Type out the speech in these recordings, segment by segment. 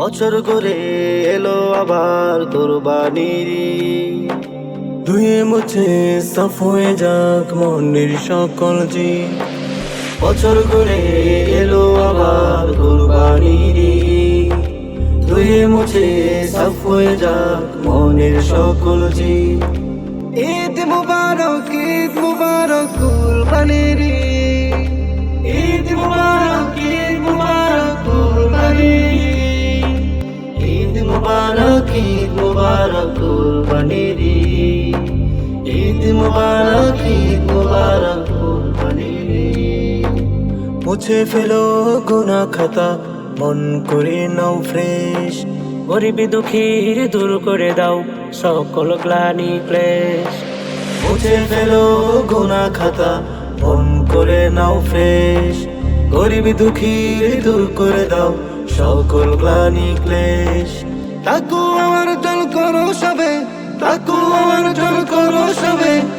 বছর করে এলো আবার কোরবানির। ধুয়ে মুছে সাফ হয়ে যাক মনের সকল জি বছর করে এলো আবার কোরবানির। ধুয়ে মুছে সাফ হয়ে যাক মনের সকল জি ঈদ মুবারক ঈদ মুবারক কুরবানির মুছে ফেলো গুনা খাতা মন করে নাও ফ্রেশ। গরিবী দুঃখীর দূর করে দাও সকল গ্লানি ক্লেশ। মুছে ফেলো গোনা খাতা মন করে নাও ফ্রেশ। গরিব দুঃখীর দূর করে দাও সকল গ্লানি ক্লেশ। তাকু আমার জল করো সবে, তাকু আমার জল করো সবে।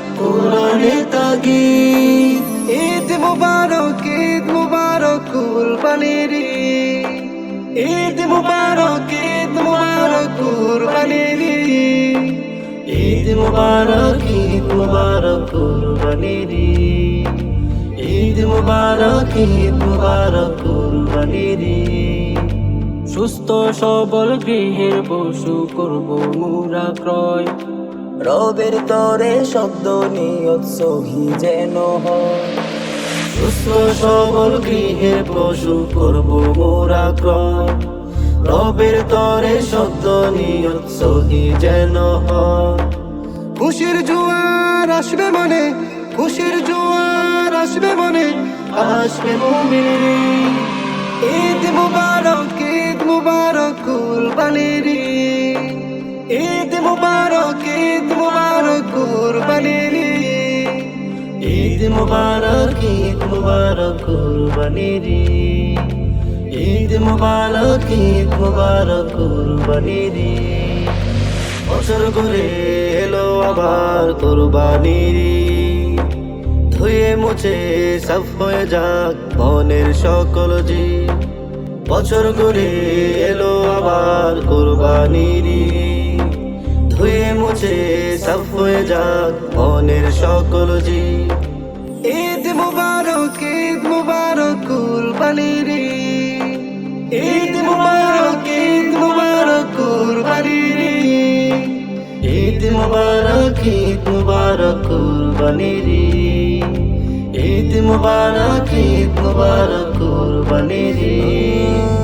ঈদ মুবারক ঈদ মুবারক কুরবানির ঈদ। মুবারক ঈদ মুবারক কুরবানির ঈদ। মুবারক ঈদ মুবারক কুরবানির। ঈদ মুবারক ঈদ মুবারক কুরবানির সুস্থ সবল গৃহের পশু করব মুরা ক্রয় রবের তরে শব্দ নিয়ত সহি যেন সুস্থ সবল গৃহের পশু করব মোরা ক্রয়। রবের তরে শব্দ নিয়ত সহি যেন খুশির জোয়ার আসবে মনে, খুশির জোয়ার আসবে মনে, আসবে মুমিন। ঈদ মুবারক ঈদ মুবারক কুরবানির কুরবানির ঈদ। মুবারক ঈদ মুবারক কুরবানির ঈদ। ঈদ মুবারক ঈদ মুবারক কুরবানির ঈদ। বছর ঘুরে এলো আবার কোরবানির ঈদ। ধুয়ে মুছে সাফ হয়ে যাক মনের সকল জি বছর ঘুরে এলো আবার কোরবানির ঈদ। মুছে সাফ হয়ে যাক মনের সকল জি ঈদ মুবারক ঈদ মুবারক কুরবানির ঈদ। মুবারক ঈদ মুবারক কুরবানির ঈদ। মুবারক ঈদ মুবারক কুরবানির ঈদ। মুবারক ঈদ মুবারক ঈদ।